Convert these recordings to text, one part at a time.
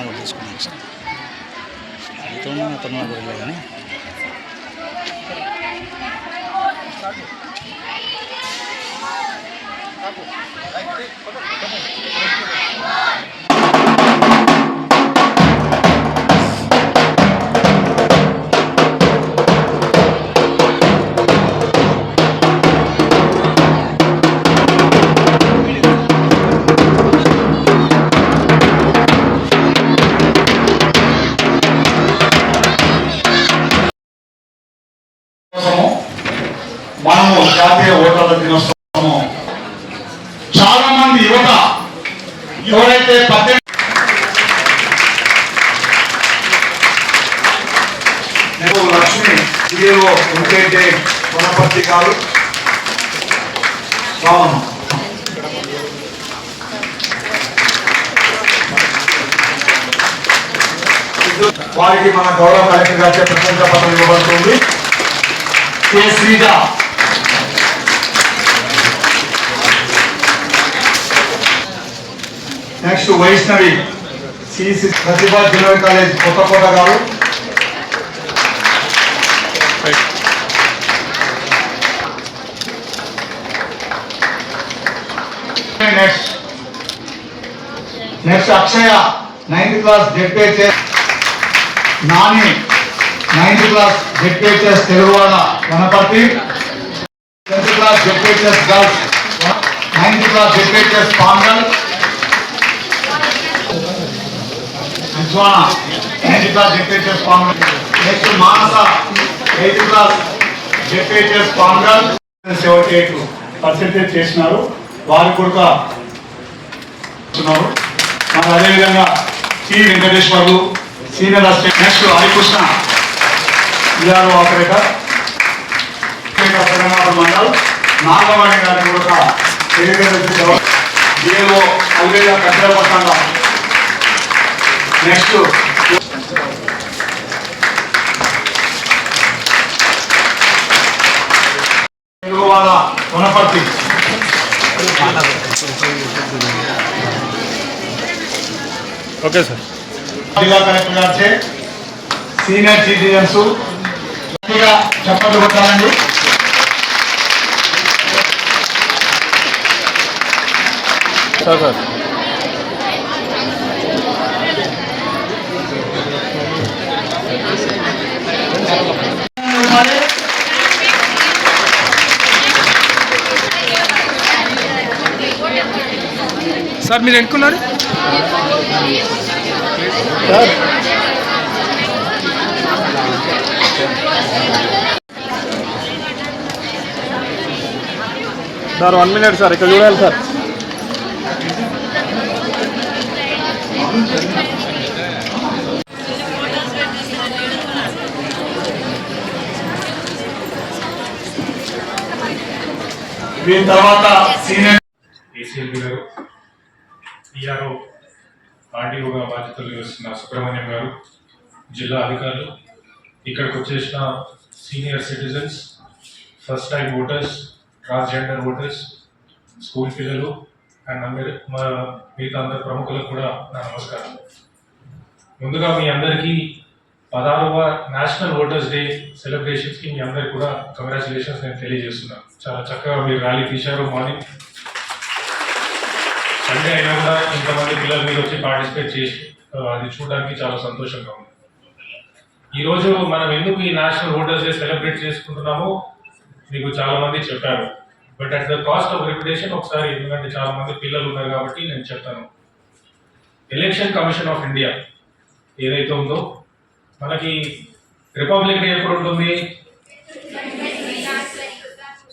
సహజం మనం కూడా తీసుకున్నాం సార్ అతను అతను కూడా మనము జాతీయ ఓటర్ల దినోత్సవము. చాలా మంది యువత ఎవరైతే పద్దెనిమిది లక్ష్మి సిడిఓ ఉంటే గుణపర్తి గారు అవును. వారికి మన గౌరవ కలెక్టర్ గారి ప్రశంసా పత్రం ఇవ్వబడుతుంది. K. Srija next Vaishnavi CC Pratibha junior college Kothakota గారు next next Akshaya ninth class ZPHS Nani ninth class ZPHS Teluguvada Wanaparthy tenth class ZPHS girls ninth class ZPHS Pangal అంచువాన ninth class ZPHS Pangal next Manasa eighth class ZPHS Pangal seventy eight percentage చేసినారు వారు కూడా చేస్తున్నారు మరి అదేవిధంగా C Venkateswarlu senior assistant next Harikrishna VRO operator Telangana mandal Nagavani గారిని కూడా DLO అల్వేగా కట్టెలపట్టంగా next. Wanaparthy. Okay sir. జిల్లా కలెక్టర్ గారిచే సీనియర్ సిటిజన్స్. చెప్పట్లు కొట్టాలండి. సార్ సార్ మరి సార్ మీరు ఎన్నుకున్నారు? సార్. వన్ మినిట్ సార్ ఇక్కడ చూడాలి సార్. దీని తర్వాత సీనియర్ ఏసీఎల్బి గారు ఈఆర్ఓ ఆర్డీఓగా బాధ్యతలు నిర్వహిస్తున్న సుబ్రహ్మణ్యం గారు జిల్లా అధికారులు ఇక్కడికి వచ్చేసిన senior citizens first time voters transgender voters school పిల్లలు అండ్ అందరి మా మిగతా అందరి ప్రముఖులకు కూడా నా నమస్కారం. ముందుగా మీ అందరికీ పదహారవ నేషనల్ ఓటర్స్ డే సెలబ్రేషన్స్కి మీ అందరికి కూడా కంగ్రాచులేషన్స్ నేను తెలియజేస్తున్నాను. చాలా చక్కగా మీరు ర్యాలీ తీశారు మార్నింగ్. సండే అయినా కూడా ఇంతమంది పిల్లలు మీరు వచ్చి పార్టిసిపేట్ చేసి అది చూడడానికి చాలా సంతోషంగా ఉంది. ఈరోజు మనం ఎందుకు ఈ నేషనల్ ఓటర్స్ డే సెలబ్రేట్ చేసుకుంటున్నామో మీకు చాలా మంది చెప్పారు. But at the cost of reputation ఒకసారి ఎందుకంటే చాలా మంది పిల్లలు ఉన్నారు కాబట్టి నేను చెప్తాను. ఎలక్షన్ కమిషన్ ఆఫ్ ఇండియా ఏదైతే ఉందో మనకి రిపబ్లిక్ డే ఎప్పుడు ఉంటుంది?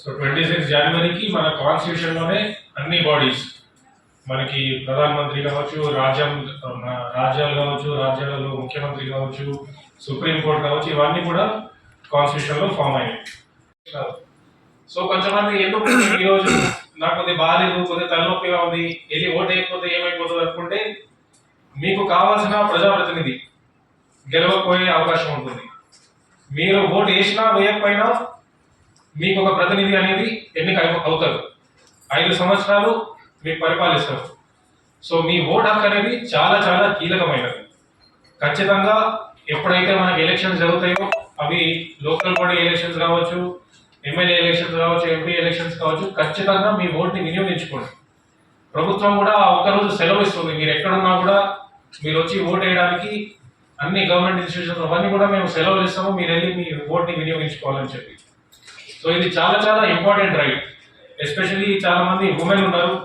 సో ట్వంటీ సిక్స్ జనవరికి మన కాన్స్టిట్యూషన్లోనే అన్ని బాడీస్ మనకి ప్రధానమంత్రి కావచ్చు రాజ్యం రాజ్యాలు కావచ్చు రాజ్యాలలో ముఖ్యమంత్రి కావచ్చు సుప్రీం కోర్టు కావచ్చు ఇవన్నీ కూడా కాన్స్టిట్యూషన్లో ఫామ్ అయ్యాయి సో కొంతమంది ఎందుకు ఈ రోజు నాకు కొద్దిగా బాగాలేదు కొద్దిగా తలనొప్పిగా ఉంది వెళ్ళి ఓటు వేయకపోతే ఏమైపోతుంది అనుకుంటే మీకు కావాల్సిన ప్రజాప్రతినిధి గెలవకపోయే అవకాశం ఉంటుంది. మీరు ఓటు వేసినా వేయకపోయినా మీకు ఒక ప్రతినిధి అనేది ఎన్నిక అవుతారు. ఐదు సంవత్సరాలు మీరు పరిపాలిస్తారు. సో మీ ఓట్ హక్ అనేది చాలా చాలా కీలకమైనది. ఖచ్చితంగా ఎప్పుడైతే మనకి ఎలక్షన్స్ జరుగుతాయో అవి లోకల్ బాడీ ఎలక్షన్స్ కావచ్చు ఎమ్మెల్యే ఎలక్షన్స్ కావచ్చు ఎంపీ ఎలక్షన్స్ కావచ్చు ఖచ్చితంగా మీ ఓట్ని వినియోగించుకోండి. ప్రభుత్వం కూడా ఒకరోజు ఒక్కరోజు సెలవు ఇస్తుంది. మీరు ఎక్కడున్నా కూడా మీరు వచ్చి ఓట్ వేయడానికి అన్ని గవర్నమెంట్ ఇన్స్టిట్యూషన్స్ అవన్నీ కూడా మేము సెలవులు ఇస్తాము. మీరు వెళ్ళి మీ ఓట్ని వినియోగించుకోవాలని చెప్పి. సో ఇది చాలా చాలా ఇంపార్టెంట్ రైట్. ఎస్పెషల్లీ చాలా మంది ఉమెన్ ఉన్నారు.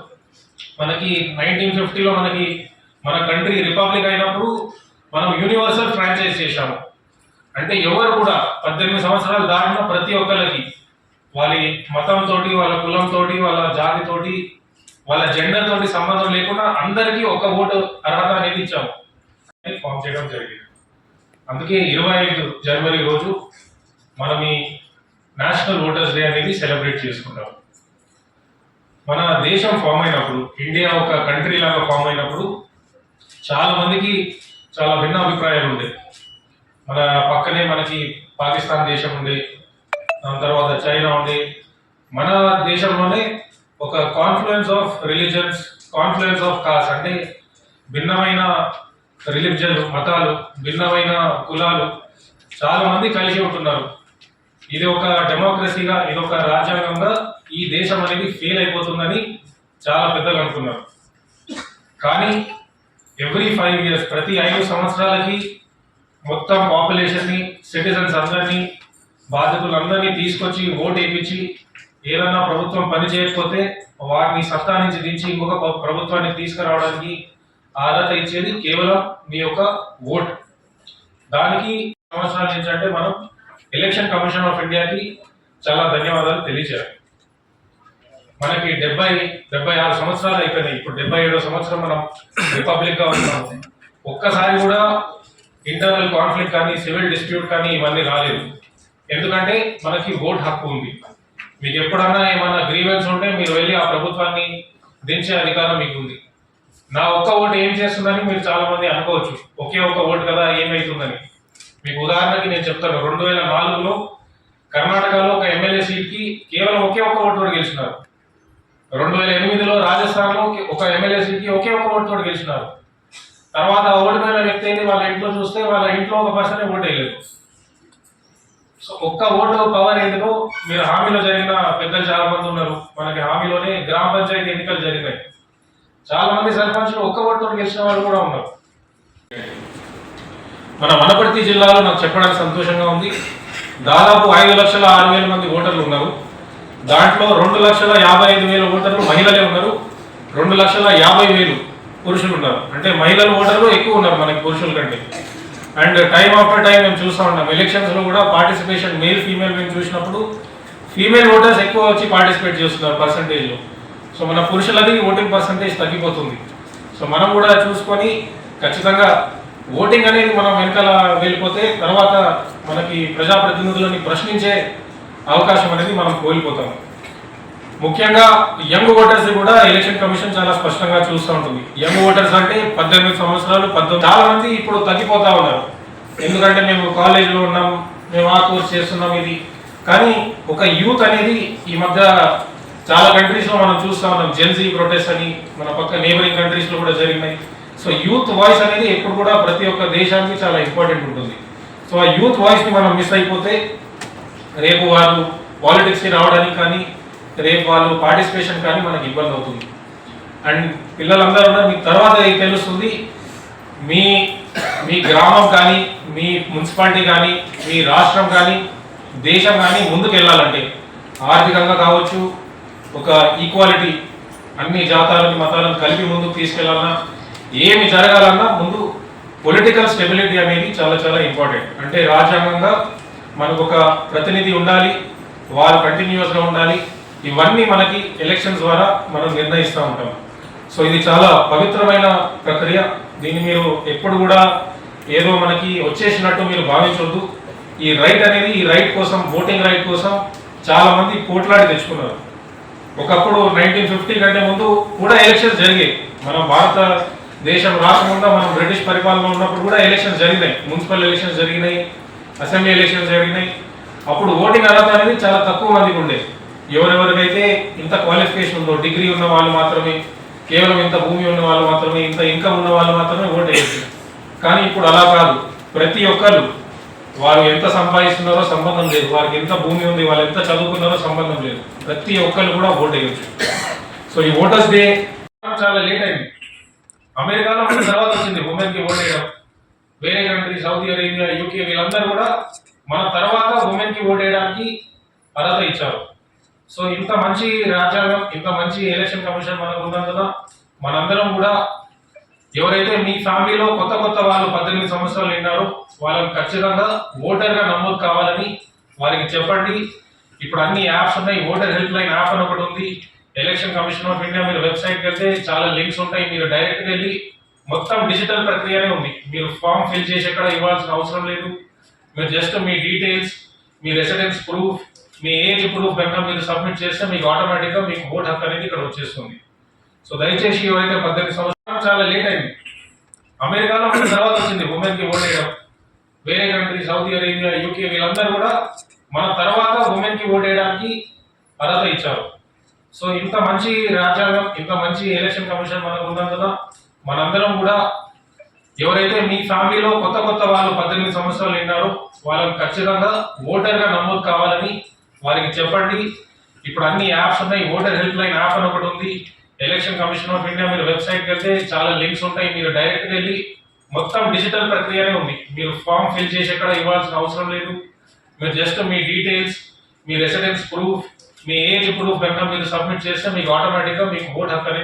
మనకి నైన్టీన్ ఫిఫ్టీలో మనకి మన కంట్రీ రిపబ్లిక్ అయినప్పుడు మనం యూనివర్సల్ ఫ్రాంచైజ్ చేశాము. అంటే ఎవరు కూడా పద్దెనిమిది సంవత్సరాలు దాటిన ప్రతి ఒక్కరికి వాళ్ళ మతంతో వాళ్ళ కులంతో వాళ్ళ జాతితోటి వాళ్ళ జెండర్ తోటి సంబంధం లేకుండా అందరికీ ఒక ఓటు అర్హత అనేది ఇచ్చాము. ఫామ్ చేయడం జరిగింది. అందుకే ఇరవై ఐదు జనవరి రోజు మనం ఈ నేషనల్ ఓటర్స్ డే అనేది సెలబ్రేట్ చేసుకుంటాం మన దేశం ఫామ్ అయినప్పుడు ఇండియా ఒక కంట్రీ లాగా ఫామ్ అయినప్పుడు చాలా మందికి చాలా భిన్న అభిప్రాయాలు ఉండే. మన పక్కనే మనకి పాకిస్తాన్ దేశం ఉండే దాని తర్వాత చైనా ఉండే. మన దేశంలోనే ఒక confluence of religions confluence of caste అంటే భిన్నమైన రిలీజన్ మతాలు భిన్నమైన కులాలు చాలా మంది కలిసి ఉంటున్నారు. ఇది ఒక డెమోక్రసీగా ఇది ఒక రాజ్యాంగంగా ఈ దేశం అనేది ఫెయిల్ అయిపోతుందని చాలా పెద్దలు అనుకున్నారు కానీ ఎవ్రీ ఫైవ్ ఇయర్స్ ప్రతి ఐదు సంవత్సరాలకి మొత్తం పాపులేషన్ని సిటిజన్స్ అందరినీ బాధితులందరినీ తీసుకొచ్చి ఓటు వేయించి ఏదన్నా ప్రభుత్వం పని చేయకపోతే వారిని సత్తా నుంచి దించి ఇంకొక ప్రభుత్వాన్ని తీసుకురావడానికి ఆదత ఇచ్చేది కేవలం మీ యొక్క ఓట్. దానికి సంవత్సరాల నుంచి అంటే మనం ఎలక్షన్ కమిషన్ ఆఫ్ ఇండియాకి చాలా ధన్యవాదాలు తెలియజేయాలి. మనకి డెబ్బై డెబ్బై ఆరు సంవత్సరాలు అయిపోయినాయి. ఇప్పుడు డెబ్బై ఏడో సంవత్సరం మనం రిపబ్లిక్గా ఉన్నాం. ఒక్కసారి కూడా ఇంటర్నల్ కాన్ఫ్లిక్ట్ కానీ సివిల్ డిస్ప్యూట్ కానీ ఇవన్నీ రాలేదు. ఎందుకంటే మనకి ఓట్ హక్కు ఉంది. మీకు ఎప్పుడన్నా ఏమైనా గ్రీవెన్స్ ఉంటే మీరు వెళ్ళి ఆ ప్రభుత్వాన్ని దించే అధికారం మీకు ఉంది. నా ఒక్క ఓటు ఏం చేస్తుందని మీరు చాలా మంది అనుకోవచ్చు. ఒకే ఒక్క ఓటు కదా ఏమైతుందని. మీకు ఉదాహరణకి నేను చెప్తాను. రెండు వేల నాలుగులో కర్ణాటకలో ఒక ఎమ్మెల్యే సీట్కి కేవలం ఒకే ఒక్క ఓటు కూడా గెలిచినారు. రెండు వేల ఎనిమిదిలో రాజస్థాన్లో ఒక ఎమ్మెల్యే సీట్కి ఒకే ఒక్క ఓటు తోటి గెలిచినారు. తర్వాత ఓడిపోయిన వ్యక్తి అయితే వాళ్ళ ఇంట్లో చూస్తే వాళ్ళ ఇంట్లో ఒక పర్సనే ఓటు వేయలేదు. సో ఒక్క ఓటు పవర్ ఎందుకు? మీరు హామీలో జరిగిన పెద్దలు చాలా మంది ఉన్నారు. మనకి హామీలోనే గ్రామ పంచాయతీ ఎన్నికలు జరిగినాయి. చాలా మంది సర్పంచులు ఒక్క ఓటుతో గెలిచిన వాళ్ళు కూడా ఉన్నారు. మన వనపర్తి జిల్లాలో నాకు చెప్పడానికి సంతోషంగా ఉంది. దాదాపు ఐదు లక్షల ఆరు వేల మంది ఓటర్లు ఉన్నారు. దాంట్లో రెండు లక్షల యాభై ఐదు వేల ఓటర్లు మహిళలే ఉన్నారు. రెండు లక్షల యాభై వేలు పురుషులు ఉన్నారు. అంటే మహిళల ఓటర్లు ఎక్కువ ఉన్నారు మనకి పురుషుల కంటే. అండ్ టైం ఆఫ్టర్ టైం మేము చూస్తూ ఉన్నాం. ఎలక్షన్స్లో కూడా పార్టిసిపేషన్ మేల్ ఫీమేల్ మేము చూసినప్పుడు ఫీమేల్ ఓటర్స్ ఎక్కువ వచ్చి పార్టిసిపేట్ చేస్తున్నారు పర్సంటేజ్లో. సో మన పురుషులది ఓటింగ్ పర్సంటేజ్ తగ్గిపోతుంది. సో మనం కూడా చూసుకొని ఖచ్చితంగా ఓటింగ్ అనేది మనం వెనకాల వెళ్ళిపోతే తర్వాత మనకి ప్రజాప్రతినిధులని ప్రశ్నించే అవకాశం అనేది మనం కోల్పోతాం. ముఖ్యంగా యంగ్ ఓటర్స్ కూడా ఎలక్షన్ కమిషన్ చాలా స్పష్టంగా చూస్తూ ఉంటుంది. యంగ్ ఓటర్స్ అంటే పద్దెనిమిది సంవత్సరాలు పద్దెనిమిది చాలా మంది ఇప్పుడు తగ్గిపోతా ఉన్నారు. ఎందుకంటే మేము కాలేజీలో ఉన్నాం మేము ఆ కోర్స్ చేస్తున్నాం ఇది. కానీ ఒక యూత్ అనేది ఈ మధ్య చాలా కంట్రీస్లో మనం చూస్తూ ఉన్నాం. జెన్సీ ప్రొటెస్ట్ అని మన పక్క నేబరింగ్ కంట్రీస్లో కూడా జరిగినాయి. సో యూత్ వాయిస్ అనేది ఎప్పుడు కూడా ప్రతి ఒక్క దేశానికి చాలా ఇంపార్టెంట్ ఉంటుంది. సో ఆ యూత్ వాయిస్ని మనం మిస్ అయిపోతే రేపు వాళ్ళు పాలిటిక్స్కి రావడానికి కానీ రేపు వాళ్ళు పార్టిసిపేషన్ కానీ మనకి ఇబ్బంది అవుతుంది. అండ్ పిల్లలందరూ కూడా మీకు తర్వాత ఇది తెలుస్తుంది? మీ మీ గ్రామం కానీ మీ మున్సిపాలిటీ కానీ మీ రాష్ట్రం కానీ దేశం కానీ ముందుకు వెళ్ళాలంటే ఆర్థికంగా కావచ్చు ఒక ఈక్వాలిటీ అన్ని జాతాలని మతాలను కలిపి ముందుకు తీసుకెళ్ళాలన్నా ఏమి జరగాలన్నా ముందు పొలిటికల్ స్టెబిలిటీ అనేది చాలా చాలా ఇంపార్టెంట్ అంటే రాజ్యాంగంగా మనకు ఒక ప్రతినిధి ఉండాలి వారు కంటిన్యూస్గా ఉండాలి. ఇవన్నీ మనకి ఎలక్షన్స్ ద్వారా మనం నిర్ణయిస్తూ ఉంటాం. సో ఇది చాలా పవిత్రమైన ప్రక్రియ. దీన్ని మీరు ఎప్పుడు కూడా ఏదో మనకి వచ్చేసినట్టు మీరు భావించొద్దు. ఈ రైట్ అనేది ఈ రైట్ కోసం ఓటింగ్ రైట్ కోసం చాలా మంది పోట్లాడి తెచ్చుకున్నారు. ఒకప్పుడు నైన్టీన్ ఫిఫ్టీ కంటే ముందు కూడా ఎలక్షన్స్ జరిగాయి. మన భారత దేశం రాకముందు మనం బ్రిటిష్ పరిపాలన ఉన్నప్పుడు కూడా ఎలక్షన్స్ జరిగినాయి. మున్సిపల్ ఎలక్షన్స్ జరిగినాయి. అసెంబ్లీ ఎలక్షన్స్ జరిగినాయి. అప్పుడు ఓటింగ్ అర్హత అనేది చాలా తక్కువ మందికి ఉండేది. ఎవరెవరికైతే ఇంత క్వాలిఫికేషన్ ఉందో డిగ్రీ ఉన్న వాళ్ళు మాత్రమే కేవలం ఇంత భూమి ఉన్న వాళ్ళు మాత్రమే ఇంత ఇన్కమ్ ఉన్న వాళ్ళు మాత్రమే ఓటు వేయచ్చు కానీ ఇప్పుడు అలా కాదు. ప్రతి ఒక్కరు వారు ఎంత సంపాదిస్తున్నారో సంబంధం లేదు. వారికి ఎంత భూమి ఉంది వాళ్ళు ఎంత చదువుకున్నారో సంబంధం లేదు. ప్రతి ఒక్కరు కూడా ఓటు వేయచ్చు. సో ఈ ఓటర్స్ డే చాలా లేట్ అయింది. అమెరికాలో తర్వాత వచ్చింది. ఉమెన్కి ఓట్ వేయడం. వేరే కంట్రీ సౌదీ అరేబియా యూకే వీళ్ళందరూ కూడా మన తర్వాత ఉమెన్కి ఓటేయడానికి అర్హత ఇచ్చారు. సో ఇంత మంచి రాజ్యాంగం ఇంత మంచి ఎలక్షన్ కమిషన్ మనకు ఉన్నందున మనందరం కూడా ఎవరైతే మీ ఫ్యామిలీలో కొత్త కొత్త వాళ్ళు పద్దెనిమిది సంవత్సరాలు ఉన్నారో వాళ్ళకి ఖచ్చితంగా ఓటర్గా నమోదు కావాలని వారికి చెప్పండి. ఇప్పుడు అన్ని యాప్స్ ఉన్నాయి ఓటర్ హెల్ప్ లైన్ యాప్ అని ఒకటి ఉంది. ఎలక్షన్ కమిషన్ ఆఫ్ ఇండియా మీరు వెబ్సైట్కి వెళ్తే చాలా లింక్స్ ఉంటాయి మీరు డైరెక్ట్గా వెళ్ళి మొత్తం డిజిటల్ ప్రక్రియనే ఉంది. మీరు ఫామ్ ఫిల్ చేసి ఎక్కడ ఇవ్వాల్సిన అవసరం లేదు. మీరు జస్ట్ మీ డీటెయిల్స్ మీ రెసిడెన్స్ ప్రూఫ్ మీ ఏజ్ ప్రూఫ్ కనుక మీరు సబ్మిట్ చేస్తే మీకు ఆటోమేటిక్గా మీకు ఓట్ హక్కు అనేది ఇక్కడ వచ్చేస్తుంది. సో దయచేసి ఎవరైతే పద్దెనిమిది సంవత్సరాలు చాలా లేట్ అయింది. అమెరికాలో తర్వాత వచ్చింది ఉమెన్కి ఓట్ వేయడం. వేరే కంట్రీ సౌదీ అరేబియా యూకే వీళ్ళందరూ కూడా మన తర్వాత ఉమెన్కి ఓట్ వేయడానికి అర్హత ఇచ్చారు. సో ఇంత మంచి రాజ్యాంగం ఇంత మంచి ఎలక్షన్ కమిషన్ మనకు ఉన్నందున మనందరం కూడా ఎవరైతే మీ ఫ్యామిలీలో కొత్త కొత్త వాళ్ళు పద్దెనిమిది సంవత్సరాలు ఉన్నారో వాళ్ళకి ఖచ్చితంగా ఓటర్గా నమోదు కావాలని వారికి చెప్పండి. ఇప్పుడు అన్ని యాప్స్ ఉన్నాయి. ఓటర్ హెల్ప్ లైన్ యాప్ అని ఒకటి ఉంది. ఎలక్షన్ కమిషన్ ఆఫ్ ఇండియా మీరు వెబ్సైట్కి వెళ్తే చాలా లింక్స్ ఉంటాయి. మీరు డైరెక్ట్గా వెళ్ళి మొత్తం డిజిటల్ ప్రక్రియనే ఉంది. మీరు ఫామ్ ఫిల్ చేసి ఎక్కడ ఇవ్వాల్సిన అవసరం లేదు. మీరు జస్ట్ మీ డీటెయిల్స్ మీ రెసిడెన్స్ ప్రూఫ్ మీ ఏజ్ ప్రూఫ్ కనుక మీరు సబ్మిట్ చేస్తే మీకు ఆటోమేటిక్గా మీకు ఓట్ హక్కు అనేది